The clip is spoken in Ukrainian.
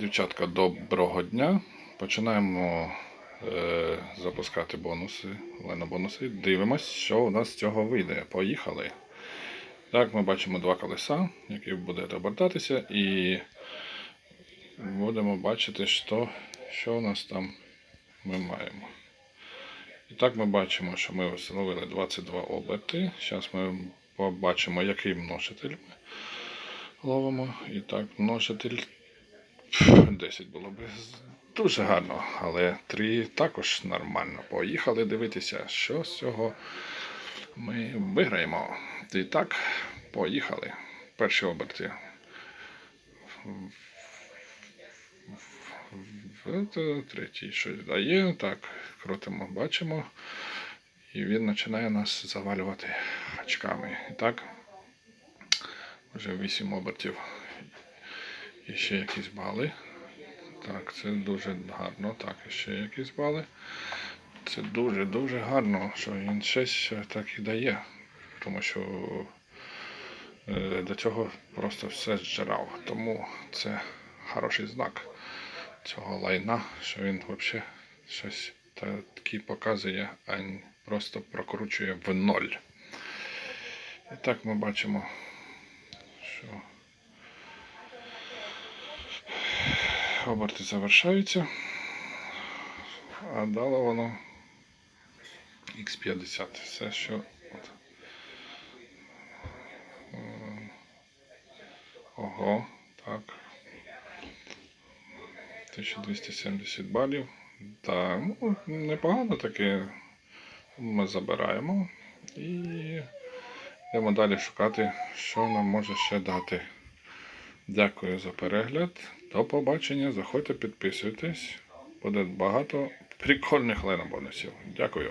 Дівчатка, доброго дня. Починаємо е, запускати бонуси, лена бонуси. Дивимось, що у нас з цього вийде. Поїхали. Так, ми бачимо два колеса, які будуть обертатися, і будемо бачити, що, що у нас там ми маємо. І так ми бачимо, що ми встановили 22 оберти. Зараз ми побачимо, який множитель ми ловимо. І так, множитель 10 було б дуже гарно, але 3 також нормально. Поїхали дивитися, що з цього ми виграємо. І так, поїхали. Перші оберти. Третій щось дає. Так, крутимо, бачимо. І він починає нас завалювати очками. І так, вже 8 обертів. І ще якісь бали. Так, це дуже гарно. Так, і ще якісь бали. Це дуже-дуже гарно, що він щось так і дає. Тому що е, до цього просто все зжирав. Тому це хороший знак цього лайна, що він взагалі щось таке показує, а просто прокручує в ноль. І так ми бачимо, що оберти завершаються, а дало воно X50. Все, що от. Ого, так. 1270 балів. Так, ну, непогано таке ми забираємо і йдемо далі шукати, що нам може ще дати. Дякую за перегляд. До побачення. Заходьте, підписуйтесь. Буде багато прикольних ленобонусів. Дякую.